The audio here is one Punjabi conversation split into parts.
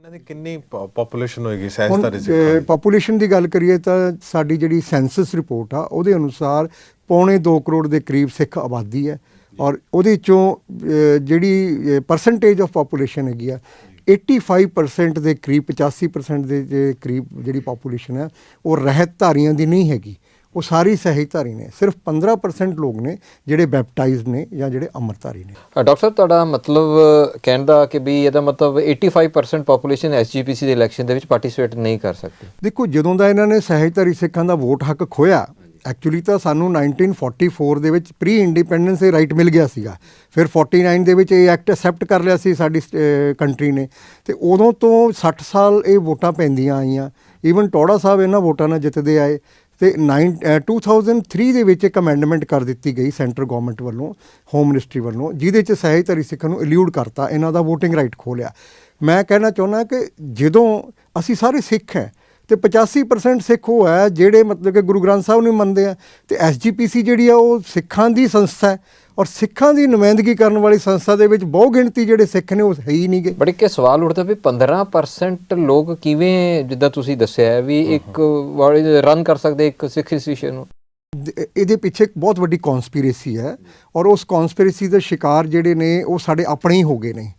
ਇਹਨਾਂ ਦੀ ਕਿੰਨੀ ਪੋਪੂਲੇਸ਼ਨ ਹੋਏਗੀ? ਸਿੱਖਾਂ ਦੀ? ਪੋਪੂਲੇਸ਼ਨ ਦੀ ਗੱਲ ਕਰੀਏ ਤਾਂ ਸਾਡੀ ਜਿਹੜੀ ਸੈਂਸਸ ਰਿਪੋਰਟ ਆ ਉਹਦੇ ਅਨੁਸਾਰ ਪੌਣੇ 2 ਕਰੋੜ ਦੇ ਕਰੀਬ ਸਿੱਖ ਆਬਾਦੀ ਹੈ ਔਰ ਉਹਦੇ ਚੋਂ ਜਿਹੜੀ ਪਰਸੈਂਟੇਜ ਆਫ ਪੋਪੂਲੇਸ਼ਨ ਹੈਗੀ ਆ 85% ਦੇ ਕਰੀਬ 85% ਦੇ ਦੇ ਕਰੀਬ ਜਿਹੜੀ ਪੋਪੂਲੇਸ਼ਨ ਹੈ ਉਹ ਰਹਿਤ ਧਾਰੀਆਂ ਦੀ ਨਹੀਂ ਹੈਗੀ। ਉਹ ਸਾਰੀ ਸਹਿਜ ਧਾਰੀ ਨੇ ਸਿਰਫ 15% ਲੋਕ ਨੇ ਜਿਹੜੇ ਬੈਪਟਾਈਜ਼ਡ ਨੇ ਜਾਂ ਜਿਹੜੇ ਅੰਮ੍ਰਿਤਧਾਰੀ ਨੇ। ਡਾਕਟਰ ਸਾਹਿਬ ਤੁਹਾਡਾ ਮਤਲਬ ਕਹਿਣ ਦਾ ਕਿ ਵੀ ਇਹਦਾ ਮਤਲਬ 85% ਪੋਪੂਲੇਸ਼ਨ ਐਸਜੀਪੀਸੀ ਦੇ ਇਲੈਕਸ਼ਨ ਦੇ ਵਿੱਚ ਪਾਰਟਿਸਿਪੇਟ ਨਹੀਂ ਕਰ ਸਕਦੀ। ਦੇਖੋ ਜਦੋਂ ਦਾ ਇਹਨਾਂ ਨੇ ਸਹਿਜਧਾਰੀ ਸਿੱਖਾਂ ਦਾ ਵੋਟ ਹੱਕ ਖੋਇਆ ਐਕਚੁਅਲੀ ਤਾਂ ਸਾਨੂੰ 1944 ਦੇ ਵਿੱਚ ਪ੍ਰੀ ਇੰਡੀਪੈਂਡੈਂਸ ਦੇ ਰਾਈਟ ਮਿਲ ਗਿਆ ਸੀਗਾ। ਫਿਰ 49 ਦੇ ਵਿੱਚ ਇਹ ਐਕਟ ਐਕਸੈਪਟ ਕਰ ਲਿਆ ਸੀ ਸਾਡੀ ਕੰਟਰੀ ਨੇ। ਤੇ ਉਦੋਂ ਤੋਂ 60 ਸਾਲ ਇਹ ਵੋਟਾਂ ਪੈਂਦੀਆਂ ਆਈਆਂ। ਈਵਨ ਟੋੜਾ ਸਾਹਿਬ ਇਹਨਾਂ ਵੋਟਾਂ ਨਾਲ ਜਿੱਤਦੇ ਆਏ। ਤੇ 9 ਅ, 2003 ਦੇ ਵਿੱਚ ਇੱਕ ਅਮੈਂਡਮੈਂਟ ਕਰ ਦਿੱਤੀ ਗਈ ਸੈਂਟਰ ਗਵਰਨਮੈਂਟ ਵੱਲੋਂ ਹੋਮ ਮਿਨਿਸਟਰੀ ਵੱਲੋਂ ਜਿਹਦੇ ਚ ਸਹਿਜਧਾਰੀ ਸਿੱਖਾਂ ਨੂੰ ਇਲਿਊਡ ਕਰਤਾ ਇਹਨਾਂ ਦਾ VOTING ਰਾਈਟ ਖੋਲਿਆ। ਮੈਂ ਕਹਿਣਾ ਚਾਹੁੰਦਾ ਕਿ ਜਦੋਂ ਅਸੀਂ ਸਾਰੇ ਸਿੱਖ ਹੈ ਤੇ 85% ਸਿੱਖ ਉਹ ਹੈ ਜਿਹੜੇ ਮਤਲਬ ਕਿ ਗੁਰੂ ਗ੍ਰੰਥ ਸਾਹਿਬ ਨੂੰ ਮੰਨਦੇ ਆ ਤੇ ਐਸਜੀਪੀਸੀ ਜਿਹੜੀ ਆ ਉਹ ਸਿੱਖਾਂ ਦੀ ਸੰਸਥਾ ਹੈ ਔਰ ਸਿੱਖਾਂ ਦੀ ਨੁਮਾਇੰਦਗੀ ਕਰਨ ਵਾਲੀ ਸੰਸਥਾ ਦੇ ਵਿੱਚ ਬਹੁ ਗਿਣਤੀ ਜਿਹੜੇ ਸਿੱਖ ਨੇ ਉਹ ਹੈ ਹੀ ਨਹੀਂਗੇ ਇੱਕ ਇਹ ਸਵਾਲ ਉੱਠਦਾ ਵੀ 15% ਲੋਕ ਕਿਵੇਂ ਜਿੱਦਾਂ ਤੁਸੀਂ ਦੱਸਿਆ ਹੈ ਵੀ ਇੱਕ ਰਨ ਕਰ ਸਕਦੇ ਇੱਕ ਸਿੱਖ ਇੰਸਟੀਟਿਊਸ਼ਨ ਨੂੰ? ਇਹਦੇ ਪਿੱਛੇ ਇੱਕ ਬਹੁਤ ਵੱਡੀ ਕਨਸਪੀਰੇਸੀ ਹੈ ਔਰ ਉਸ ਕਨਸਪੀਰੇਸੀ ਦੇ ਸ਼ਿਕਾਰ ਜਿਹੜੇ ਨੇ ਉਹ ਸਾਡੇ ਆਪਣੇ ਹੀ ਹੋ ਗਏ ਨੇ।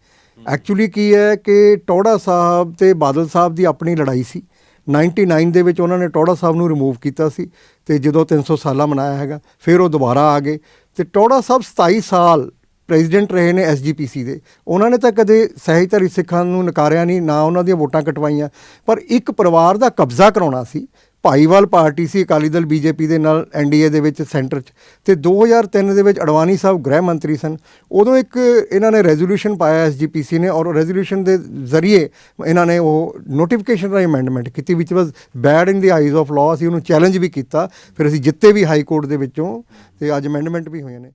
ਐਕਚੁਅਲੀ ਕੀ ਹੈ ਕਿ ਟੋੜਾ ਸਾਹਿਬ ਤੇ ਬਾਦਲ ਸਾਹਿਬ ਦੀ ਆਪਣੀ ਲੜਾਈ ਸੀ। 99 ਦੇ ਵਿੱਚ ਉਹਨਾਂ ਨੇ ਟੋੜਾ ਸਾਹਿਬ ਨੂੰ ਰਿਮੂਵ ਕੀਤਾ ਸੀ ਤੇ ਜਦੋਂ 300 ਸਾਲਾ ਮਨਾਇਆ ਹੈਗਾ, ਫਿਰ ਉਹ ਦੁਬਾਰਾ ਆ ਗਏ। ਤੇ ਟੋੜਾ ਸਾਹਿਬ 27 ਸਾਲ ਪ੍ਰੈਜ਼ੀਡੈਂਟ ਰਹੇ ਨੇ ਐਸਜੀਪੀਸੀ ਦੇ। ਉਹਨਾਂ ਨੇ ਤਾਂ ਕਦੇ ਸਹਿਜਧਾਰੀ ਸਿੱਖਾਂ ਨੂੰ ਨਕਾਰਿਆ ਨਹੀਂ, ਨਾ ਉਹਨਾਂ ਦੀਆਂ ਵੋਟਾਂ ਕਟਵਾਈਆਂ, ਪਰ ਇੱਕ ਪਰਿਵਾਰ ਦਾ ਕਬਜ਼ਾ ਕਰਾਉਣਾ ਸੀ ਭਾਈਵਾਲ ਪਾਰਟੀ ਸੀ, ਅਕਾਲੀ ਦਲ ਬੀਜੇਪੀ ਦੇ ਨਾਲ ਐਨਡੀਏ ਦੇ ਵਿੱਚ ਸੈਂਟਰ 'ਚ। ਤੇ 2003 ਦੇ ਵਿੱਚ ਅਡਵਾਨੀ ਸਾਹਿਬ ਗ੍ਰਹਿ ਮੰਤਰੀ ਸਨ। ਉਦੋਂ ਇੱਕ ਇਹਨਾਂ ਨੇ ਰੈਜ਼ੋਲੂਸ਼ਨ ਪਾਇਆ ਐਸਜੀਪੀਸੀ ਨੇ ਔਰ ਰੈਜ਼ੋਲੂਸ਼ਨ ਦੇ ਜ਼ਰੀਏ ਇਹਨਾਂ ਨੇ ਉਹ ਨੋਟੀਫਿਕੇਸ਼ਨ ਦਾ ਅਮੈਂਡਮੈਂਟ ਕੀਤੀ ਵਿਚ was bad in the eyes of law ਅਸੀਂ ਉਹਨੂੰ ਚੈਲੰਜ ਵੀ ਕੀਤਾ। ਫਿਰ ਅਸੀਂ ਜਿੱਤੇ ਵੀ ਹਾਈ ਕੋਰਟ ਦੇ ਵਿੱਚੋਂ ਤੇ ਅੱਜ ਅਮੈਂਡਮੈਂਟ ਵੀ ਹੋਈਆਂ ਨੇ।